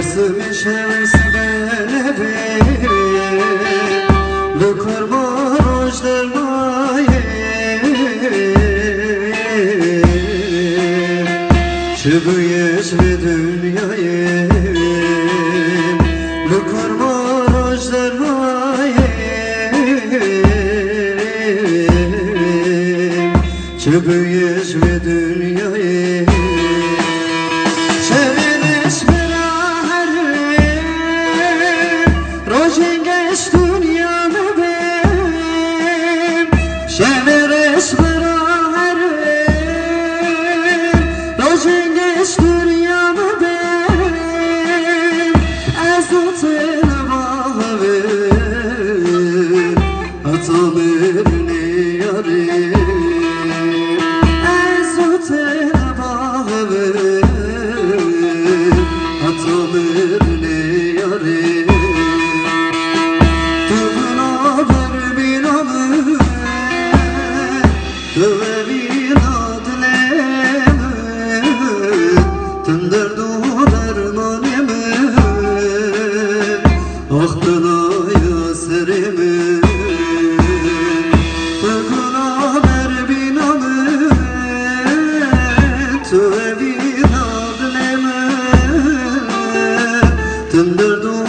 Hırsımı şevsi bene be Bu kurbaroş dermaye Çıbı yeş ve dünyayı Bu kurbaroş dermaye Çıbı yeş ve dünyayı Çeviriş bir ahare Rojin Döverin adleme Tender duhu dermaneme Aklına yaserime Tıkına berbiname Tüvevin adleme Tender duhu